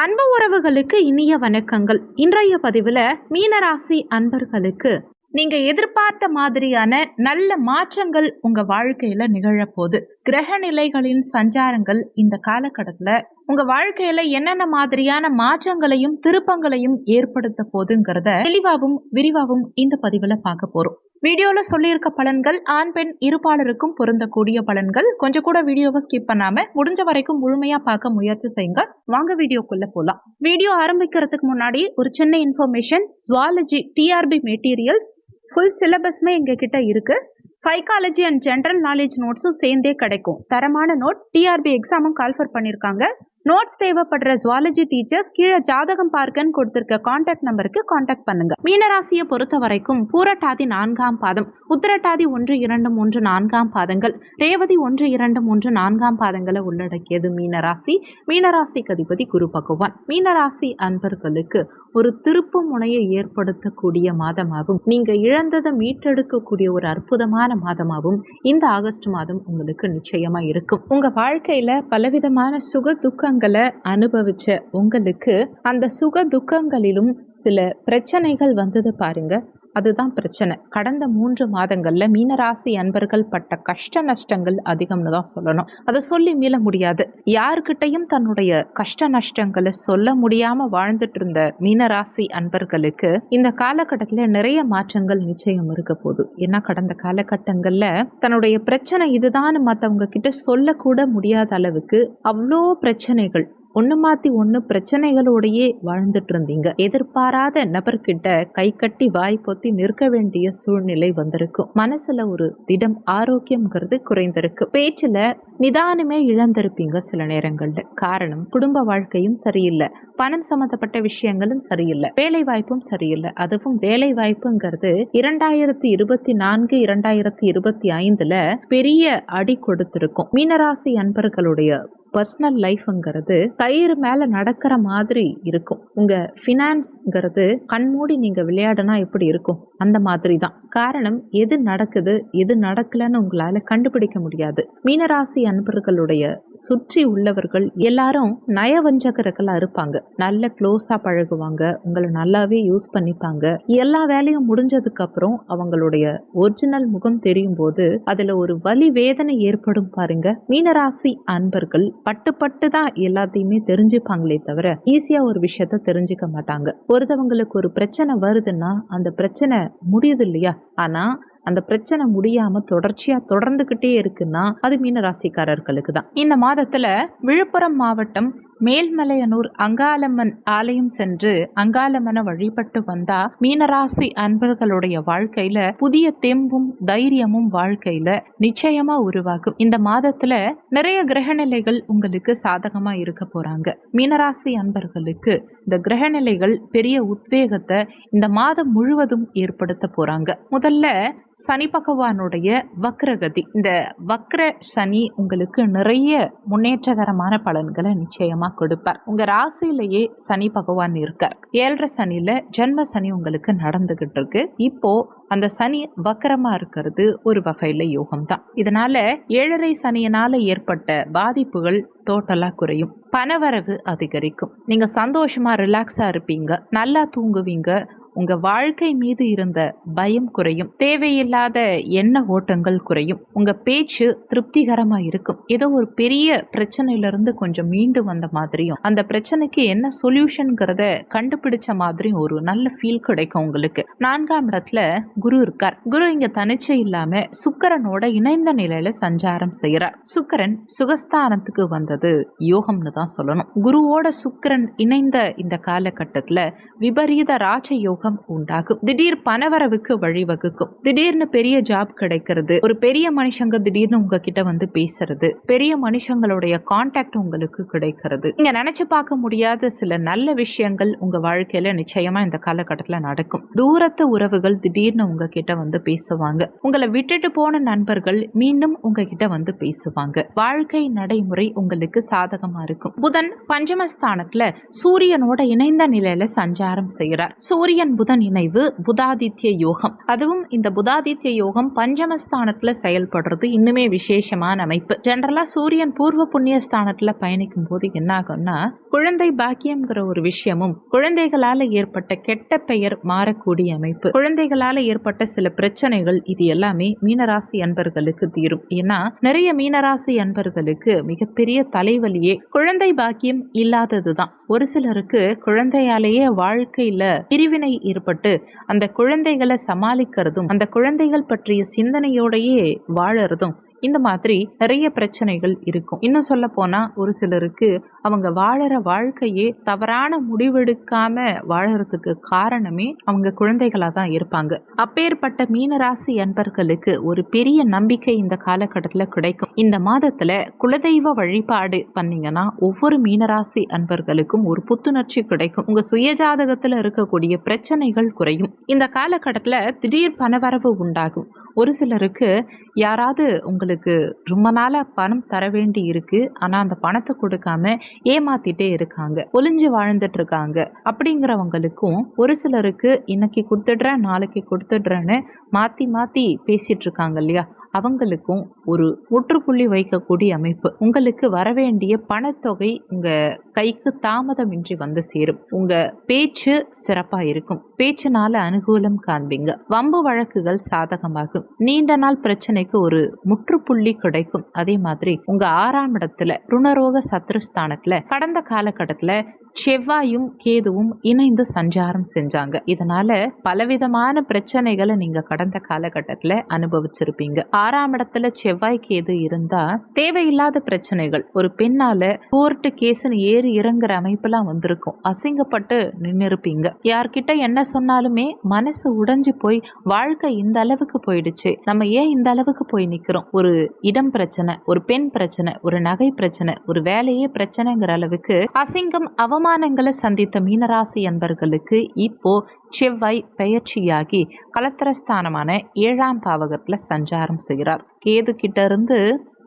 அன்பு உறவுகளுக்கு இனிய வணக்கங்கள். இன்றைய பதிவில் மீனராசி அன்பர்களுக்கு நீங்க எதிர்பார்த்த மாதிரியான நல்ல மாற்றங்கள் உங்க வாழ்க்கையில நிகழப்போகுது. கிரக நிலைகளின் சஞ்சாரங்கள் இந்த காலகட்டத்தில் உங்க வாழ்க்கையில என்னென்ன மாதிரியான மாற்றங்களையும் திருப்பங்களையும் ஏற்படுத்த போகுதுங்கிறத தெளிவாகவும் விரிவாகவும் இந்த பதிவுல பார்க்க போறோம். வீடியோல சொல்லியிருக்க பலன்கள் ஆண் பெண் இருபாளருக்கும் பொருந்தக்கூடிய பலன்கள். கொஞ்சம் கூட வீடியோவை ஸ்கிப் பண்ணாம முடிஞ்ச வரைக்கும் முழுமையா பார்க்க முயற்சி செய்யுங்க. வாங்க வீடியோக்குள்ள போலாம். வீடியோ ஆரம்பிக்கிறதுக்கு முன்னாடி ஒரு சின்ன information zoology TRB materials full சிலபஸ்மே எங்ககிட்ட இருக்கு. சைக்காலஜி அண்ட் ஜென்ரல் நாலேஜ் நோட்ஸும் சேர்ந்தே கிடைக்கும். தரமான நோட்ஸ் டிஆர்பி எக்ஸாமும் கால்ஃபர் பண்ணியிருக்காங்க நோட்ஸ் தேவைப்படுற ஜுவாலஜி டீச்சர்ஸ் கீழே ஜாதகம் பார்க்கன்னு கொடுத்திருக்க காண்டாக்ட் நம்பருக்கு காண்டாக்ட் பண்ணுங்க. மீனராசியை பொறுத்த வரைக்கும் பூரட்டாதி நான்காம் பாதம் உத்திரட்டாதி ஒன்று இரண்டு மூன்று நான்காம் பாதங்கள் ரேவதி ஒன்று இரண்டு மூன்று நான்காம் பாதங்களை உள்ளடக்கியது மீனராசி. மீனராசிக்கு அதிபதி குரு பகவான். மீனராசி அன்பர்களுக்கு ஒரு திருப்பு முனையை ஏற்படுத்தக்கூடிய மாதமாகும். நீங்க இழந்ததை மீட்டெடுக்கக்கூடிய ஒரு அற்புதமான மாதமாகவும் இந்த ஆகஸ்ட் மாதம் உங்களுக்கு நிச்சயமா இருக்கும். உங்க வாழ்க்கையில பலவிதமான சுக துக்கங்களை அனுபவிச்ச உங்களுக்கு அந்த சுக துக்கங்களிலும் சில பிரச்சனைகள் வந்தது பாருங்க. அதுதான் பிரச்சனை. கடந்த மூன்று மாதங்கள்ல மீனராசி அன்பர்கள் பட்ட கஷ்ட நஷ்டங்கள் அதிகம்னு தான் சொல்லணும். அதை சொல்லி மீள முடியாது. யாருக்கிட்டையும் தன்னுடைய கஷ்ட நஷ்டங்களை சொல்ல முடியாம வாழ்ந்துட்டு இருந்த மீனராசி அன்பர்களுக்கு இந்த காலகட்டத்தில் நிறைய மாற்றங்கள் நிச்சயம் இருக்க போகுது. ஏன்னா கடந்த காலகட்டங்கள்ல தன்னுடைய பிரச்சனை இதுதான் மற்றவங்க கிட்ட சொல்லக்கூட முடியாத அளவுக்கு அவ்வளோ பிரச்சனைகள் ஒன்று மாற்றி ஒன்று பிரச்சனைகளோடையே வாழ்ந்துட்டு இருந்தீங்க எதிர்பாராத நபர்கிட்ட கை கட்டி வாய் பொத்தி நிற்க வேண்டிய சூழ்நிலை வந்திருக்கும் மனசுல ஒரு திடம் ஆரோக்கியம்ங்கிறது குறைந்திருக்கு. பேச்சில் நிதானமே இழந்திருப்பீங்க சில நேரங்கள்ல. காரணம் குடும்ப வாழ்க்கையும் சரியில்லை. பணம் சம்மந்தப்பட்ட விஷயங்களும் சரியில்லை. வேலை வாய்ப்பும் சரியில்லை. அதுவும் வேலை வாய்ப்புங்கிறது இரண்டாயிரத்தி இருபத்தி நான்கு இரண்டாயிரத்தி இருபத்தி ஐந்துல பெரிய அடி கொடுத்திருக்கும். மீனராசி அன்பர்களுடைய பர்சனல் லைஃப்ங்கிறது கயிறு மேலே நடக்கிற மாதிரி இருக்கும். உங்கள் ஃபினான்ஸ்ங்கிறது கண்மூடி நீங்கள் விளையாடினா எப்படி இருக்கும்? அந்த மாதிரி தான் காரணம் எது நடக்குது எது நடக்கலன்னு உங்களால் கண்டுபிடிக்க முடியாது. மீனராசி அன்பர்களுடைய சுற்றி உள்ளவர்கள் எல்லாரும் நயவஞ்சகர்களாக இருப்பாங்க. நல்ல க்ளோஸாக பழகுவாங்க. உங்களை நல்லாவே யூஸ் பண்ணிப்பாங்க. எல்லா வேலையும் முடிஞ்சதுக்கு அப்புறம் அவங்களுடைய ஒரிஜினல் முகம் தெரியும் போது அதில் ஒரு வலி வேதனை ஏற்படும் பாருங்க. மீனராசி அன்பர்கள் பட்டு பட்டு தான் எல்லாத்தையுமே தெரிஞ்சுப்பாங்களே தவிர ஈஸியா ஒரு விஷயத்த தெரிஞ்சுக்க மாட்டாங்க. ஒருத்தவங்களுக்கு ஒரு பிரச்சனை வருதுன்னா அந்த பிரச்சனை முடியுது இல்லையா? ஆனா அந்த பிரச்சனை முடியாம தொடர்ச்சியா தொடர்ந்துகிட்டே இருக்குன்னா அது மீன ராசிக்காரர்களுக்கு தான். இந்த மாதத்துல விழுப்புரம் மாவட்டம் மேல்மலையனூர் அங்காளம்மன் ஆலயம் சென்று அங்காளம்மனை வழிபட்டு வந்தா மீனராசி அன்பர்களுடைய வாழ்க்கையில புதிய தெம்பும் தைரியமும் வாழ்க்கையில நிச்சயமா உருவாகும். இந்த மாதத்துல நிறைய கிரகநிலைகள் உங்களுக்கு சாதகமா இருக்க போறாங்க. மீனராசி அன்பர்களுக்கு இந்த கிரகநிலைகள் பெரிய உத்வேகத்தை இந்த மாதம் முழுவதும் ஏற்படுத்த போறாங்க. முதல்ல சனி பகவானுடைய வக்ரகதி. இந்த வக்ர சனி உங்களுக்கு நிறைய முன்னேற்றகரமான பலன்களை நிச்சயமா கொடுப்பார். உங்க ராசியிலேயே சனி பகவான் இருக்கார். ஏழரை சனியில ஜென்ம சனி உங்களுக்கு நடந்துகிட்டு இருக்கு. இப்போ அந்த சனி வக்கரமா இருக்கிறது ஒரு வகையில யோகம் தான் இதனால ஏழரை சனியினால ஏற்பட்ட பாதிப்புகள் டோட்டலா குறையும். பணவரவு அதிகரிக்கும். நீங்க சந்தோஷமா ரிலாக்ஸா இருப்பீங்க. நல்லா தூங்குவீங்க. உங்க வாழ்க்கை மீது இருந்த பயம் குறையும். தேவையில்லாத எண்ண ஓட்டங்கள் குறையும். உங்க பேச்சு திருப்திகரமா இருக்கும். ஏதோ ஒரு பெரிய பிரச்சனையில இருந்து கொஞ்சம் மீண்டு வந்த மாதிரியும் அந்த பிரச்சனைக்கு என்ன சொல்யூஷன்ங்கிறத கண்டுபிடிச்ச மாதிரியும் ஒரு நல்ல ஃபீல் கிடைக்கும் உங்களுக்கு. நான்காம் இடத்துல குரு இருக்கார். குரு இங்க தனிச்சு இல்லாம சுக்கரனோட இணைந்த நிலையில சஞ்சாரம் செய்யறார் சுக்கரன் சுகஸ்தானத்துக்கு வந்தது யோகம்னு தான் சொல்லணும். குருவோட சுக்கரன் இணைந்த இந்த காலகட்டத்துல விபரீத ராஜ யோக யோகம் உண்டாகும். திடீர் பணவரவுக்கு வழிவகுக்கும். திடீர்னு பெரிய ஜாப் கிடைக்கிறது. ஒரு பெரிய மனுஷங்க திடீர்னு உங்ககிட்ட வந்து பேசுறது. பெரிய மனுஷங்களுடைய கான்டாக்ட் உங்களுக்கு கிடைக்கிறது. நீங்க நினைச்சு பார்க்க முடியாத சில நல்ல விஷயங்கள் உங்க வாழ்க்கையில நிச்சயமா இந்த காலகட்டத்தில் நடக்கும். தூரத்து உறவுகள் திடீர்னு உங்ககிட்ட வந்து பேசுவாங்க. உங்களை விட்டுட்டு போன நண்பர்கள் மீண்டும் உங்ககிட்ட வந்து பேசுவாங்க. வாழ்க்கை நடைமுறை உங்களுக்கு சாதகமா இருக்கும். புதன் பஞ்சமஸ்தானத்துல சூரியனோட இணைந்த நிலையில சஞ்சாரம் செய்கிறார். சூரியன் சூரியன் புதன் இணைவு புதாதித்ய யோகம். அதுவும் இந்த புதாதித்ய யோகம் பஞ்சமஸ்தானத்துல செயல்படுறது இன்னுமே விசேஷமான அமைப்பு. ஜென்ரலா சூரியன் பூர்வ புண்ணிய ஸ்தானத்துல பயணிக்கும் போது என்ன ஆகும்னா குழந்தை பாக்கியம்ங்கிற ஒரு விஷயமும் குழந்தைகளால ஏற்பட்ட கெட்ட பெயர் மாறக்கூடிய அமைப்பு. குழந்தைகளால ஏற்பட்ட சில பிரச்சனைகள் இது எல்லாமே மீனராசி அன்பர்களுக்கு தீரும். ஏன்னா நிறைய மீனராசி அன்பர்களுக்கு மிகப்பெரிய தலைவலியே குழந்தை பாக்கியம் இல்லாததுதான். ஒரு சிலருக்கு குழந்தையாலேயே வாழ்க்கையில பிரிவினை ஏற்பட்டு அந்த குழந்தைகளை சமாளிக்கிறதும் அந்த குழந்தைகள் பற்றிய சிந்தனையோடையே வாழறதும் இந்த மாதிரி நிறைய பிரச்சனைகள் இருக்கும். இன்னும் சொல்ல போனா ஒரு சிலருக்கு அவங்க வாழற வாழ்க்கையே தவறான முடிவெடுக்காம வாழறதுக்கு காரணமே அவங்க குழந்தைகளா தான் இருப்பாங்க. அப்பேற்பட்ட மீனராசி அன்பர்களுக்கு ஒரு பெரிய நம்பிக்கை இந்த காலகட்டத்தில் கிடைக்கும். இந்த மாதத்துல குலதெய்வ வழிபாடு பண்ணீங்கன்னா ஒவ்வொரு மீனராசி அன்பர்களுக்கும் ஒரு புத்துணர்ச்சி கிடைக்கும். உங்க சுயஜாதகத்துல இருக்கக்கூடிய பிரச்சனைகள் குறையும். இந்த காலகட்டத்தில் திடீர் பணவரவு உண்டாகும். ஒரு சிலருக்கு யாராவது உங்களுக்கு ரொம்ப நாளாக பணம் தர வேண்டி இருக்கு. ஆனால் அந்த பணத்தை கொடுக்காம ஏமாத்திட்டே இருக்காங்க. ஒளிஞ்சு வாழ்ந்துட்டு இருக்காங்க. அப்படிங்கிறவங்களுக்கும் ஒரு சிலருக்கு இன்னைக்கு கொடுத்துடுறேன் நாளைக்கு கொடுத்துடுறேன்னு மாற்றி மாற்றி பேசிட்டு இருக்காங்க இல்லையா? அவங்களுக்கும் ஒரு முற்றுப்புள்ளி வைக்கக்கூடிய அமைப்பு. உங்களுக்கு வரவேண்டிய பணத்தொகை உங்கள் கைக்கு தாமதமின்றி வந்து சேரும். உங்க பேச்சு சிறப்பா இருக்கும். பேச்சுனால அனுகூலம் காண்பீங்க. வம்பு வழக்குகள் சாதகமாகும். நீண்ட நாள் பிரச்சனைக்கு ஒரு முற்றுப்புள்ளி கிடைக்கும். அதே மாதிரி உங்க ஆறாம் இடத்துல ருணரோக சத்ருஸ்தானத்துல கடந்த காலகட்டத்துல செவ்வாயும் கேதுவும் இணைந்து சஞ்சாரம் செஞ்சாங்க. இதனால பலவிதமான பிரச்சனைகளை நீங்க கடந்த காலகட்டத்துல அனுபவிச்சிருப்பீங்க. ஆறாம் இடத்துல செவ்வாய் கேது இருந்தா தேவையில்லாத பிரச்சனைகள். ஒரு பெண்ணால கோர்ட்டு கேஸ்னு ஏறி இறங்குற அமைப்புலாம் வந்திருக்கும். அசிங்கப்பட்டு நின்று இருப்பீங்க யார்கிட்ட என்ன சொன்னாலுமே மனசு உடைஞ்சு போய் வாழ்க்கை இந்த அளவுக்கு போயிடுச்சு. நம்ம ஏன் இந்த அளவுக்கு போய் நிக்கிறோம்? ஒரு இடம் பிரச்சனை ஒரு பெண் பிரச்சனை ஒரு நகை பிரச்சனை ஒரு வேலையே பிரச்சனைங்கிற அளவுக்கு அசிங்கம் அவமானங்களை சந்தித்த மீனராசி அன்பர்களுக்கு இப்போ செவ்வாய் பெயர்ச்சியாகி கலத்திரஸ்தானமான ஏழாம் பாவகத்துல சஞ்சாரம் செய்கிறார். கேது கிட்ட இருந்து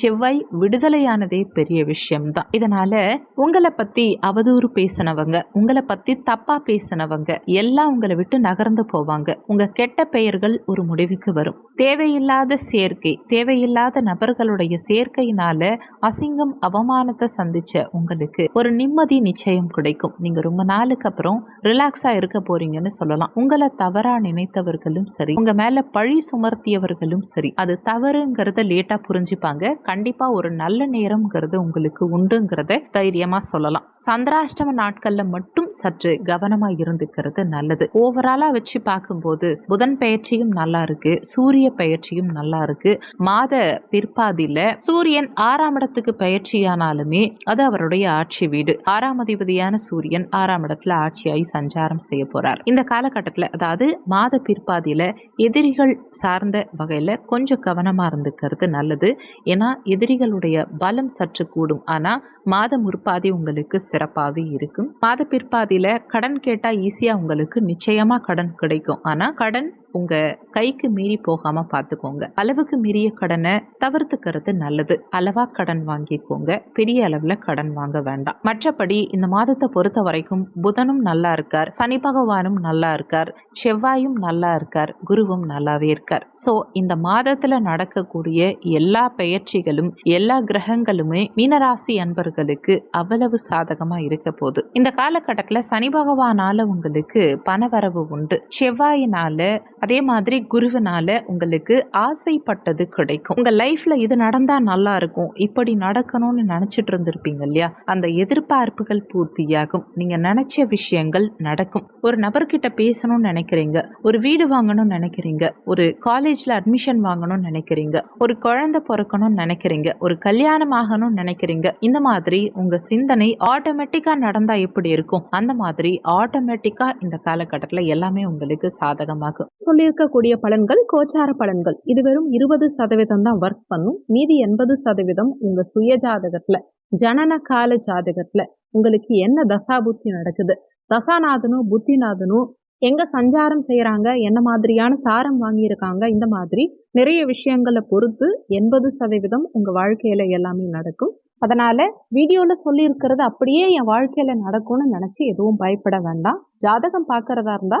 செவ்வாய் விடுதலையானதே பெரிய விஷயம்தான். இதனால உங்களை பத்தி அவதூறு பேசினவங்க உங்களை பத்தி தப்பா பேசினவங்க எல்லாம் உங்களை விட்டு நகர்ந்து போவாங்க. உங்க கெட்ட பெயர்கள் ஒரு முடிவுக்கு வரும். தேவையில்லாத சேர்க்கை தேவையில்லாத நபர்களுடைய சேர்க்கையினால அசிங்கம் அவமானத்தை சந்திச்ச உங்களுக்கு ஒரு நிம்மதி நிச்சயம் கிடைக்கும். நீங்க ரொம்ப நாளுக்கு அப்புறம் ரிலாக்ஸா இருக்க போறீங்கன்னு சொல்லலாம். உங்களை தவறா நினைத்தவர்களும் சரி உங்க மேல பழி சுமர்த்தியவர்களும் சரி அது தவறுங்கிறத லேட்டா புரிஞ்சுப்பாங்க. கண்டிப்பா ஒரு நல்ல நேரம்ங்கிறது உங்களுக்கு உண்டுங்கிறத தைரியமா சொல்லலாம். சந்திராஷ்டம நாட்கள்ல மட்டும் சற்று கவனமா இருந்துக்கிறது நல்லது. ஓவராலா வச்சு பார்க்கும்போது புதன் பயிற்சியும் நல்லா இருக்கு சூரிய பயிற்சியும் நல்லா இருக்கு. மாத பிற்பாதியில சூரியன் ஆறாம் இடத்துக்கு பயிற்சியானாலுமே அது அவருடைய ஆட்சி வீடு. ஆறாம் அதிபதியான சூரியன் ஆறாம் இடத்துல ஆட்சியாகி சஞ்சாரம் செய்ய போறார். இந்த காலகட்டத்தில் அதாவது மாத பிற்பாதியில எதிரிகள் சார்ந்த வகையில கொஞ்சம் கவனமா இருந்துக்கிறது நல்லது. ஏன்னா எதிரிகளுடைய பலம் சற்று கூடும். ஆனா மாத முற்பாதி உங்களுக்கு சிறப்பாகவே இருக்கும். மாத பிற்பாதியில கடன் கேட்டா ஈஸியா உங்களுக்கு நிச்சயமா கடன் கிடைக்கும். ஆனா கடன் உங்க கைக்கு மீறி போகாம பார்த்துக்கோங்க அளவுக்கு மீறிய கடனை தவிர்த்துக்கிறது நல்லது. அளவா கடன் வாங்கிக்கோங்க. பெரிய அளவுல கடன் வாங்க வேண்டாம். மற்றபடி இந்த மாதத்தை பொறுத்த வரைக்கும் புதனும் நல்லா இருக்கார். சனி பகவானும் நல்லா இருக்கார். செவ்வாயும் நல்லா இருக்கார். குருவும் நல்லாவே இருக்கார். சோ இந்த மாதத்துல நடக்கக்கூடிய எல்லா பெயர்ச்சிகளும் எல்லா கிரகங்களுமே மீனராசி அன்பர்களுக்கு அவ்வளவு சாதகமா இருக்க போகுது. இந்த காலகட்டத்துல சனி பகவானால உங்களுக்கு பணவரவு உண்டு. செவ்வாயினால அதே மாதிரி குருவினால உங்களுக்கு ஆசைப்பட்டது கிடைக்கும். உங்க லைஃப்ல இது நடந்தா நல்லா இருக்கும். இப்படி நடக்கணும்னு நினைச்சிட்டு இருந்திருப்பீங்க இல்லையா? அந்த எதிர்பார்ப்புகள் பூர்த்தியாகும். நீங்க நினைச்ச விஷயங்கள் நடக்கும். ஒரு நபர்கிட்ட பேசணும்னு நினைக்கிறீங்க. ஒரு வீடு வாங்கணும்னு நினைக்கிறீங்க. ஒரு காலேஜ்ல அட்மிஷன் வாங்கணும்னு நினைக்கிறீங்க. ஒரு குழந்தை பிறக்கணும்னு நினைக்கிறீங்க. ஒரு கல்யாணம் ஆகணும்னு நினைக்கிறீங்க. இந்த மாதிரி உங்க சிந்தனை ஆட்டோமேட்டிக்கா நடந்தா எப்படி இருக்கும்? அந்த மாதிரி ஆட்டோமேட்டிக்கா இந்த காலகட்டத்தில் எல்லாமே உங்களுக்கு சாதகமாகும். சொல்லியிருக்கக்கூடிய பலன்கள் கோச்சார பலன்கள். இது வெறும் இருபது சதவீதம் தான் ஒர்க் பண்ணும். மீதி எண்பது சதவீதம் உங்க சுய ஜாதகத்துல ஜனன கால ஜாதகத்துல உங்களுக்கு என்ன தசாபுத்தி நடக்குது? தசாநாதனும் புத்திநாதனும் எங்க சஞ்சாரம் செய்யறாங்க? என்ன மாதிரியான சாரம் வாங்கியிருக்காங்க? இந்த மாதிரி நிறைய விஷயங்களை பொறுத்து எண்பது சதவீதம் உங்க வாழ்க்கையில எல்லாமே நடக்கும். அதனால வீடியோல சொல்லியிருக்கிறது அப்படியே என் வாழ்க்கையில நடக்கும்னு நினைச்சு எதுவும் பயப்பட வேண்டாம். ஜாதகம் பாக்குறதா இருந்தா